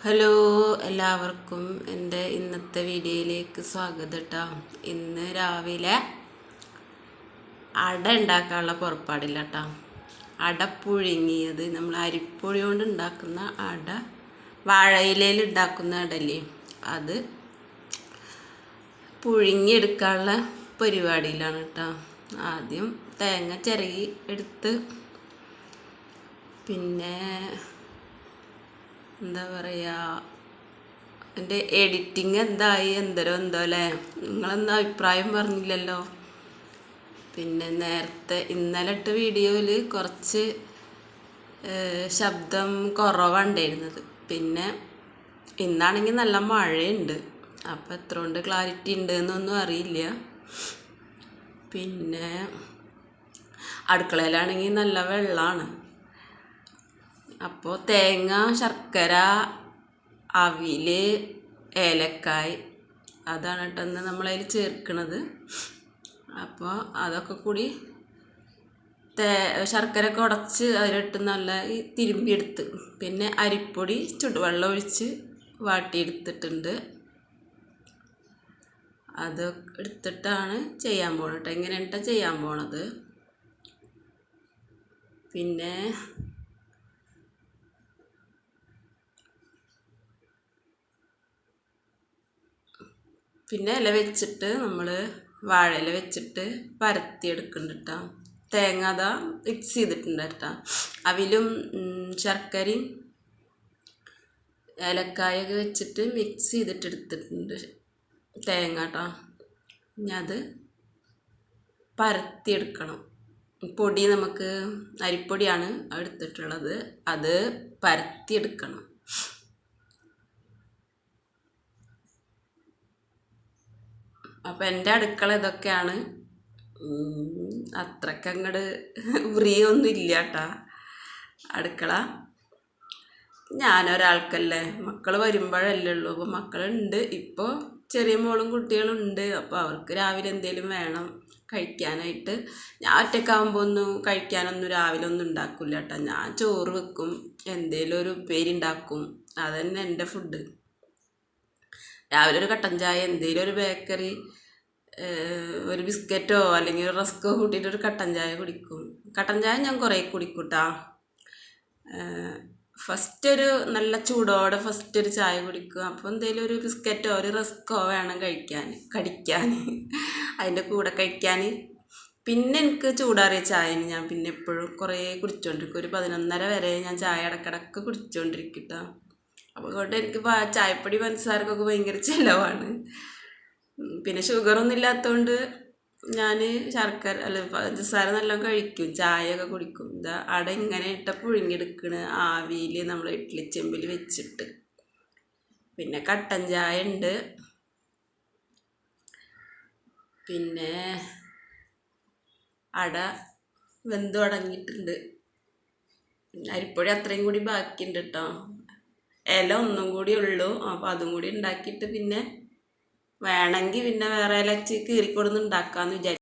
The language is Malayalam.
ഹലോ എല്ലാവർക്കും എന്റെ ഇന്നത്തെ വീഡിയോയിലേക്ക് സ്വാഗതം കേട്ടോ ഇന്ന് രാവിലെ അട ഉണ്ടാക്കാനുള്ള പുറപ്പാടില്ല കേട്ടോ അട പുഴുങ്ങിയത് നമ്മൾ അരിപ്പൊടി കൊണ്ട് ഉണ്ടാക്കുന്ന അട വാഴയിലയിൽ ഉണ്ടാക്കുന്ന അടല്ലേ? അത് പുഴുങ്ങിയെടുക്കാനുള്ള പരിപാടിയിലാണ് കേട്ടോ. ആദ്യം തേങ്ങ ചിരകി എടുത്ത് പിന്നെ എന്താ പറയുക എന്റെ എഡിറ്റിങ് എന്തായി എന്തരോ എന്തോ അല്ലേ? നിങ്ങളെന്താ അഭിപ്രായം പറഞ്ഞില്ലല്ലോ? പിന്നെ നേരത്തെ ഇന്നലെ ഇട്ട വീഡിയോയിൽ കുറച്ച് ശബ്ദം കുറവുണ്ടായിരുന്നത്. പിന്നെ ഇന്നാണെങ്കിൽ നല്ല മഴയുണ്ട്. അപ്പോൾ എത്ര കൊണ്ട് ക്ലാരിറ്റി ഉണ്ട് എന്നൊന്നും അറിയില്ല. പിന്നെ അടുക്കളയിലാണെങ്കിൽ നല്ല വെള്ളമാണ്. അപ്പോൾ തേങ്ങ ശർക്കര അവിൽ ഏലക്കായ് അതാണ് കേട്ടോ ഇന്ന് നമ്മളതിൽ ചേർക്കണത്. അപ്പോൾ അതൊക്കെ കൂടി തേ ശർക്കരയൊക്കെ ഉടച്ച് അതിലിട്ട് നല്ല തിരുമ്പിയെടുത്ത് പിന്നെ അരിപ്പൊടി ചുടുവെള്ളം ഒഴിച്ച് വാട്ടിയെടുത്തിട്ടുണ്ട്. അത് എടുത്തിട്ടാണ് ചെയ്യാൻ പോണത് കേട്ടോ. എങ്ങനെയാണ് ചെയ്യാൻ പോണത്? പിന്നെ പിന്നെ ഇല വെച്ചിട്ട് നമ്മൾ വാഴ ഇല വെച്ചിട്ട് പരത്തിയെടുക്കുന്നുണ്ട് കേട്ടോ തേങ്ങ അതാ മിക്സ് ചെയ്തിട്ടുണ്ട് കേട്ടോ അവിലും ശർക്കരയും ഏലക്കായൊക്കെ വെച്ചിട്ട് മിക്സ് ചെയ്തിട്ട് എടുത്തിട്ടുണ്ട് തേങ്ങ കേട്ടോ ഇനി അത് പരത്തിയെടുക്കണം. പൊടി നമുക്ക് അരിപ്പൊടിയാണ് എടുത്തിട്ടുള്ളത്. അത് പരത്തിയെടുക്കണം. അപ്പം എന്റെ അടുക്കള ഇതൊക്കെയാണ്. അത്രക്കങ്ങട് വ്രീയൊന്നും ഇല്ല കേട്ടാ അടുക്കള. ഞാനൊരാൾക്കല്ലേ മക്കൾ വരുമ്പോഴല്ലേ ഉള്ളൂ. അപ്പോൾ മക്കളുണ്ട്. ഇപ്പോൾ ചെറിയ മോളും കുട്ടികളും ഉണ്ട് അപ്പോൾ അവർക്ക് രാവിലെ എന്തെങ്കിലും വേണം കഴിക്കാനായിട്ട്. ഞാൻ ഒറ്റക്കാവുമ്പോൾ ഒന്നും കഴിക്കാനൊന്നും രാവിലെ ഒന്നും ഉണ്ടാക്കില്ല കേട്ടോ ഞാൻ ചോറ് വെക്കും എന്തെങ്കിലും ഒരു ഉപ്പേരി ഉണ്ടാക്കും. അതന്നെ എന്റെ ഫുഡ് രാവിലെ ഒരു കട്ടൻ ചായ എന്തെങ്കിലും ഒരു ബേക്കറി ഒരു ബിസ്ക്കറ്റോ അല്ലെങ്കിൽ ഒരു റസ്കോ കൂട്ടിയിട്ട് ഒരു കട്ടൻ ചായ കുടിക്കും. കട്ടൻ ചായ ഞാൻ കുറേ കുടിക്കൂട്ടാ. ഫസ്റ്റ് ഒരു നല്ല ചൂടോടെ ഫസ്റ്റ് ഒരു ചായ കുടിക്കും. അപ്പോൾ എന്തെങ്കിലും ഒരു ബിസ്ക്കറ്റോ ഒരു റസ്കോ വേണം കഴിക്കാൻ കടിക്കാൻ. അതിന്റെ കൂടെ കഴിക്കാൻ. പിന്നെ എനിക്ക് ചൂടാറിയ ചായ ഞാൻ പിന്നെ എപ്പോഴും കുറേ കുടിച്ചുകൊണ്ടിരിക്കും ഒരു പതിനൊന്നര വരെ ഞാൻ ചായ ഇടക്കിടക്ക് കുടിച്ചുകൊണ്ടിരിക്കും കേട്ടോ അതുകൊണ്ട് എനിക്ക് ചായപ്പൊടി പഞ്ചസാരക്കൊക്കെ ഭയങ്കര ചിലവാണ്. പിന്നെ ഷുഗറൊന്നും ഇല്ലാത്തതുകൊണ്ട് ഞാൻ ശർക്കര അല്ല പഞ്ചസാര നല്ലോണം കഴിക്കും. ചായയൊക്കെ കുടിക്കും. ഇതാ അട ഇങ്ങനെ ഇട്ട പുഴുങ്ങിയെടുക്കണ ആവിയിൽ നമ്മൾ ഇഡ്ഡലി ചെമ്പിൽ വെച്ചിട്ട്. പിന്നെ കട്ടൻ ചായ ഉണ്ട് പിന്നെ അട വെന്തു അടങ്ങിയിട്ടുണ്ട് അരിപ്പൊടി അത്രയും കൂടി ബാക്കിയുണ്ട് കേട്ടോ ഇല ഒന്നും കൂടി ഉള്ളൂ. അപ്പോൾ അതും കൂടി ഉണ്ടാക്കിയിട്ട് പിന്നെ വേണമെങ്കിൽ പിന്നെ വേറെ ഇല കീറിക്കൊടുന്ന് ഉണ്ടാക്കാമെന്ന് വിചാരിച്ചു.